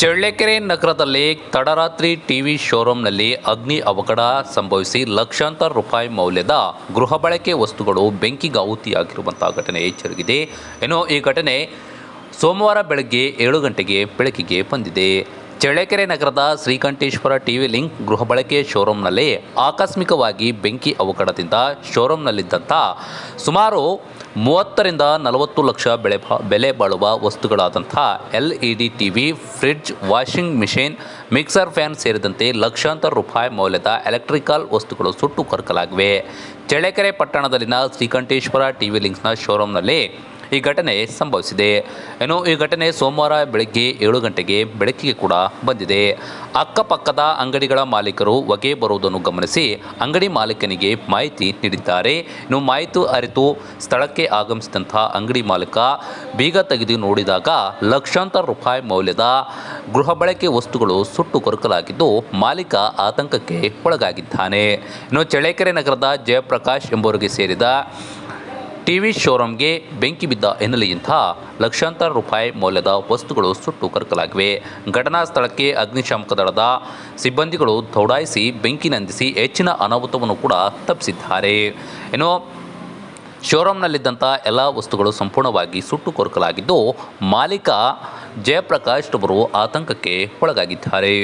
ಚಳ್ಳಕೆರೆ ನಗರದಲ್ಲಿ ತಡರಾತ್ರಿ ಟಿವಿ ಶೋರೂಮ್ನಲ್ಲಿ ಅಗ್ನಿ ಅವಘಡ ಸಂಭವಿಸಿ ಲಕ್ಷಾಂತರ ರೂಪಾಯಿ ಮೌಲ್ಯದ ಗೃಹ ಬಳಕೆ ವಸ್ತುಗಳು ಬೆಂಕಿಗಾಹುತಿಯಾಗಿರುವಂತಹ ಘಟನೆ ಜರುಗಿದೆ ಏನೋ ಈ ಘಟನೆ ಸೋಮವಾರ ಬೆಳಗ್ಗೆ ಏಳು ಗಂಟೆಗೆ ಬೆಳಕಿಗೆ ಬಂದಿದೆ. ಚಳ್ಳಕೆರೆ ನಗರದ ಶ್ರೀಕಂಠೇಶ್ವರ ಟಿವಿ ಲಿಂಕ್ ಗೃಹ ಬಳಕೆ ಶೋರೂಮ್ನಲ್ಲಿ ಆಕಸ್ಮಿಕವಾಗಿ ಬೆಂಕಿ ಅವಘಡದಿಂದ ಶೋರೂಮ್ನಲ್ಲಿದ್ದಂಥ ಸುಮಾರು ಮೂವತ್ತರಿಂದ ನಲವತ್ತು ಲಕ್ಷ ಬೆಳೆ ಬೆಲೆ ಬಾಳುವ ವಸ್ತುಗಳಾದಂಥ L E D T V fridge, washing machine, mixer fan ಸೇರಿದಂತೆ ಲಕ್ಷಾಂತರ ರೂಪಾಯಿ ಮೌಲ್ಯದ ಎಲೆಕ್ಟ್ರಿಕಲ್ ವಸ್ತುಗಳು ಸುಟ್ಟು ಕರಕಲಾಗಿವೆ. ಚಳ್ಳಕೆರೆ ಪಟ್ಟಣದಲ್ಲಿನ ಶ್ರೀಕಂಠೇಶ್ವರ ಟಿವಿ ಲಿಂಕ್ಸ್ನ ಶೋರೂಮ್ನಲ್ಲಿ ಈ ಘಟನೆ ಸಂಭವಿಸಿದೆ. ಇನ್ನು ಈ ಘಟನೆ ಸೋಮವಾರ ಬೆಳಗ್ಗೆ ಏಳು ಗಂಟೆಗೆ ಬೆಳಕಿಗೆ ಕೂಡ ಬಂದಿದೆ. ಅಕ್ಕಪಕ್ಕದ ಅಂಗಡಿಗಳ ಮಾಲೀಕರು ಹೊಗೆ ಬರುವುದನ್ನು ಗಮನಿಸಿ ಅಂಗಡಿ ಮಾಲೀಕನಿಗೆ ಮಾಹಿತಿ ನೀಡಿದ್ದಾರೆ. ಇನ್ನು ಮಾಹಿತಿ ಅರಿತು ಸ್ಥಳಕ್ಕೆ ಆಗಮಿಸಿದಂಥ ಅಂಗಡಿ ಮಾಲೀಕ ಬೀಗ ತೆಗೆದು ನೋಡಿದಾಗ ಲಕ್ಷಾಂತರ ರೂಪಾಯಿ ಮೌಲ್ಯದ ಗೃಹ ಬಳಕೆ ವಸ್ತುಗಳು ಸುಟ್ಟು ಕೊರಕಲಾಗಿದ್ದು ಮಾಲೀಕ ಆತಂಕಕ್ಕೆ ಒಳಗಾಗಿದ್ದಾನೆ. ಇನ್ನು ಚಳ್ಳಕೆರೆ ನಗರದ ಜಯಪ್ರಕಾಶ್ ಎಂಬುವರಿಗೆ ಸೇರಿದ ಟಿವಿ ಶೋರೂಮ್ಗೆ ಬೆಂಕಿ ಬಿದ್ದ ಹಿನ್ನೆಲೆಯಿಂದ ಲಕ್ಷಾಂತರ ರೂಪಾಯಿ ಮೌಲ್ಯದ ವಸ್ತುಗಳು ಸುಟ್ಟು ಕರಕಲಾಗಿವೆ. ಘಟನಾ ಸ್ಥಳಕ್ಕೆ ಅಗ್ನಿಶಾಮಕ ದಳದ ಸಿಬ್ಬಂದಿಗಳು ದೌಡಾಯಿಸಿ ಬೆಂಕಿ ನಂದಿಸಿ ಹೆಚ್ಚಿನ ಅನಾಹುತವನ್ನು ಕೂಡ ತಪ್ಪಿಸಿದ್ದಾರೆ. ಇನ್ನು, ಶೋರೂಮ್ನಲ್ಲಿದ್ದಂಥ ಎಲ್ಲ ವಸ್ತುಗಳು ಸಂಪೂರ್ಣವಾಗಿ ಸುಟ್ಟು ಕೊರಕಲಾಗಿದ್ದು, ಮಾಲೀಕ ಜಯಪ್ರಕಾಶ್ ಅವರು ಆತಂಕಕ್ಕೆ ಒಳಗಾಗಿದ್ದಾರೆ.